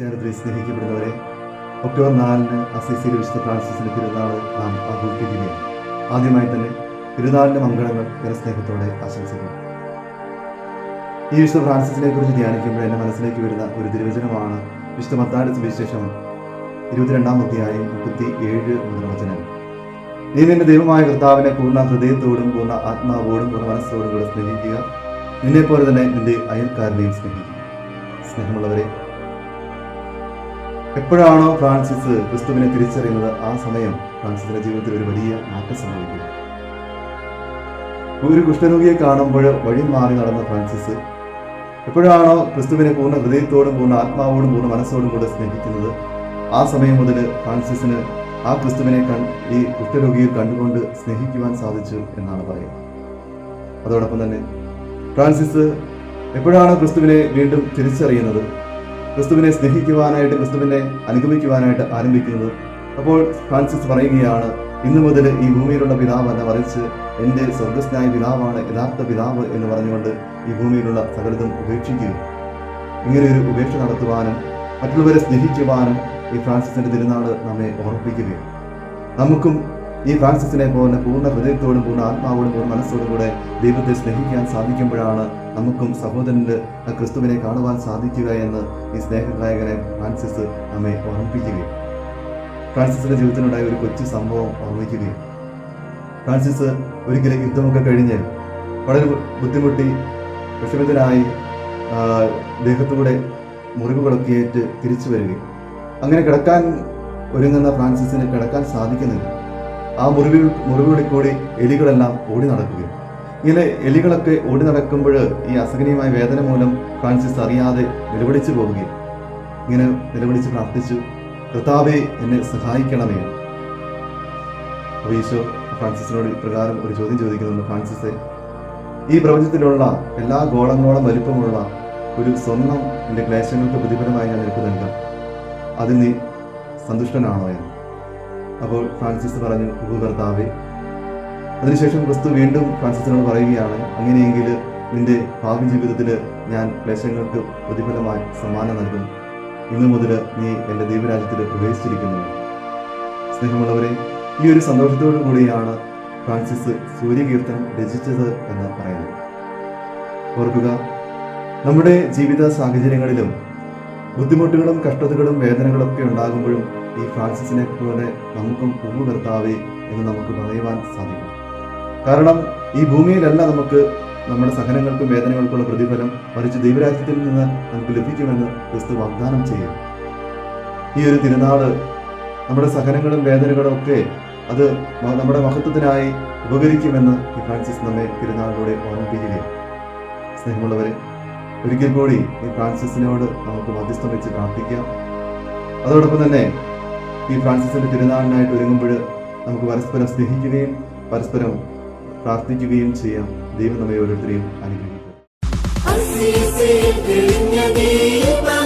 സ്നേഹിക്കപ്പെടുന്നവരെ October നാലിന് അസിസിയിലെ വിശുദ്ധ ഫ്രാൻസിസിന്റെ തിരുനാൾ നാം ആഘോഷിക്കുകയാണ് ആദ്യമായി തന്നെ തിരുനാളിന്റെ മംഗളങ്ങൾ ഏറെ സ്നേഹത്തോടെ ആശംസിക്കുന്നു. ഈ വിശുദ്ധ ഫ്രാൻസിസിനെ കുറിച്ച് ധ്യാനിക്കുമ്പോൾ എന്റെ മനസ്സിലേക്ക് വരുന്ന ഒരു തിരുവചനമാണ് വിശുദ്ധ മത്താടി സുവിശേഷം ഇരുപത്തിരണ്ടാം അധ്യായം മുപ്പത്തി ഏഴ് മുതൽ നീ നിന്റെ ദൈവമായ കർത്താവിനെ പൂർണ ഹൃദയത്തോടും പൂർണ ആത്മാവോടും പൂർണ മനസ്സോടും കൂടെ സ്നേഹിക്കുക. നിന്നെപ്പോലെ തന്നെ നിന്റെ അയൽക്കാരനെയും സ്നേഹിക്കുക. സ്നേഹമുള്ളവരെ എപ്പോഴാണോ ഫ്രാൻസിസ് ക്രിസ്തുവിനെ തിരിച്ചറിയുന്നത് ആ സമയം ഫ്രാൻസിസിന്റെ ജീവിതത്തിൽ ഒരു വലിയ മാറ്റം സംഭവിക്കും ഒരു കുഷ്ഠരോഗിയെ കാണുമ്പോൾ വഴി മാറി നടന്ന ഫ്രാൻസിസ് എപ്പോഴാണോ ക്രിസ്തുവിനെ പൂർണ ഹൃദയത്തോടും പൂർണ ആത്മാവോടും പൂർണ മനസ്സോടും കൂടെ സ്നേഹിക്കുന്നത് ആ സമയം മുതൽ ഫ്രാൻസിസിന് ആ ക്രിസ്തുവിനെ കൺ ഈ കുഷ്ഠരോഗിയെ കണ്ടുകൊണ്ട് സ്നേഹിക്കുവാൻ സാധിച്ചു എന്നാണ് പറയുന്നത്. അതോടൊപ്പം തന്നെ ഫ്രാൻസിസ് എപ്പോഴാണോ ക്രിസ്തുവിനെ വീണ്ടും തിരിച്ചറിയുന്നത് ക്രിസ്തുവിനെ സ്നേഹിക്കുവാനായിട്ട് ക്രിസ്തുവിനെ അനുഗമിക്കുവാനായിട്ട് ആരംഭിക്കുന്നത്. അപ്പോൾ ഫ്രാൻസിസ് പറയുകയാണ് ഇന്നു മുതൽ ഈ ഭൂമിയിലുള്ള പിതാവ് പിതാവല്ല മറിച്ച് എന്റെ സ്വർഗസ്നായ പിതാവാണ് യഥാർത്ഥ പിതാവ് എന്ന് പറഞ്ഞുകൊണ്ട് ഈ ഭൂമിയിലുള്ള സകലതും ഉപേക്ഷിക്കുക ഒരു ഉപേക്ഷ നടത്തുവാനും മറ്റുള്ളവരെ സ്നേഹിക്കുവാനും ഈ ഫ്രാൻസിസിന്റെ തിരുനാൾ നമ്മെ ഓർമ്മിപ്പിക്കുകയും നമുക്കും ഈ ഫ്രാൻസിസിനെ പോലെ പൂർണ ഹൃദയത്തോടും പൂർണ ആത്മാവോടും പൂർണ മനസ്സോടും കൂടെ ദൈവത്തെ സ്നേഹിക്കാൻ സാധിക്കുമ്പോഴാണ് നമുക്കും സഹോദരന്റെ ക്രിസ്തുവിനെ കാണുവാൻ സാധിക്കുക എന്ന് ഈ സ്നേഹഗായകനെ ഫ്രാൻസിസ് നമ്മെ ഓർമ്മിപ്പിക്കുകയും ഫ്രാൻസിസിന്റെ ജീവിതത്തിനുണ്ടായ ഒരു കൊച്ചു സംഭവം ഓർമ്മിക്കുകയും. ഫ്രാൻസിസ് ഒരിക്കലും യുദ്ധമൊക്കെ കഴിഞ്ഞ് വളരെ ബുദ്ധിമുട്ടി വിഷമിതനായി ആ, ദേഹത്തൂടെ മുറിവുകളൊക്കെ ഏറ്റ് തിരിച്ചു വരികയും. അങ്ങനെ കിടക്കാൻ ഒരുങ്ങുന്ന ഫ്രാൻസിസിന് കിടക്കാൻ സാധിക്കുന്നില്ല. ആ മുറിവിൽ മുറിവുകളിൽ കൂടി എലികളെല്ലാം ഓടി നടക്കുകയും ഇങ്ങനെ എലികളൊക്കെ ഓടി നടക്കുമ്പോൾ ഈ അസഹനീയമായ വേദന മൂലം ഫ്രാൻസിസ് അറിയാതെ നിലവിളിച്ചു പോവുകയും ഇങ്ങനെ നിലവിളിച്ച് പ്രാർത്ഥിച്ചു കർത്താവെ എന്നെ സഹായിക്കണമേ. ഈശോ ഫ്രാൻസിസിനോട് ഇപ്രകാരം ഒരു ചോദ്യം ചോദിക്കുന്നുണ്ട്. ഫ്രാൻസിസെ ഈ പ്രപഞ്ചത്തിലുള്ള എല്ലാ ഗോളങ്ങളോളം വലിപ്പമുള്ള ഒരു സ്വർണം എന്റെ ക്ലേശങ്ങൾക്ക് പ്രതിഫലമായി ഞാൻ നിനക്ക് നൽകാം. അതിൽ നീ സന്തുഷ്ടനാണോ എന്ന്. അപ്പോൾ ഫ്രാൻസിസ് പറഞ്ഞു ഉപ കർത്താവേ. അതിനുശേഷം ക്രിസ്തു വീണ്ടും ഫ്രാൻസിസിനോട് പറയുകയാണ് അങ്ങനെയെങ്കിൽ നിന്റെ ഭാവി ജീവിതത്തിൽ ഞാൻ ക്ലേശങ്ങൾക്ക് പ്രതിഫലമായി സമ്മാനം നൽകും. ഇന്നു മുതൽ നീ എന്റെ ദൈവരാജ്യത്തിൽ പ്രവേശിച്ചിരിക്കുന്നു. സ്നേഹമുള്ളവരെ ഈ ഒരു സന്തോഷത്തോടു കൂടിയാണ് ഫ്രാൻസിസ് സൂര്യകീർത്തനം രചിച്ചത് എന്ന് പറയുന്നത്. ഓർക്കുക നമ്മുടെ ജീവിത സാഹചര്യങ്ങളിലും ബുദ്ധിമുട്ടുകളും കഷ്ടതകളും വേദനകളൊക്കെ ഉണ്ടാകുമ്പോഴും ഈ ഫ്രാൻസിസിനെ പോലെ നമുക്കും കർത്താവേ എന്ന് നമുക്ക് പറയുവാൻ സാധിക്കും. കാരണം ഈ ഭൂമിയിലല്ല നമുക്ക് നമ്മുടെ സഹനങ്ങൾക്കും വേദനകൾക്കുള്ള പ്രതിഫലം മറിച്ച് ദൈവരാജ്യത്തിൽ നിന്ന് നമുക്ക് ലഭിക്കുമെന്ന് ക്രിസ്തു വാഗ്ദാനം ചെയ്യും ഈ ഒരു തിരുനാൾ നമ്മുടെ സഹനങ്ങളും വേദനകളും ഒക്കെ അത് നമ്മുടെ മഹത്വത്തിനായി ഉപകരിക്കുമെന്ന് ഈ ഫ്രാൻസിസ് നമ്മെ തിരുനാളിലൂടെ ഓർമ്മിപ്പിക്കുകയാണ്. സ്നേഹമുള്ളവരെ ഒരിക്കൽ കൂടി ഈ ഫ്രാൻസിസിനോട് നമുക്ക് മധ്യസ്ഥം വെച്ച് പ്രാർത്ഥിക്കാം. അതോടൊപ്പം തന്നെ ഈ ഫ്രാൻസിസിന്റെ തിരുനാളിനായിട്ട് ഒരുങ്ങുമ്പോൾ നമുക്ക് പരസ്പരം സ്നേഹിക്കുകയും പരസ്പരം പ്രാർത്ഥിക്കുകയും ചെയ്യാം. ദൈവം നമ്മെ ഓരോരുത്തരെയും അനുഗ്രഹിക്കും അസിസിൽ തെളിഞ്ഞ ദീപം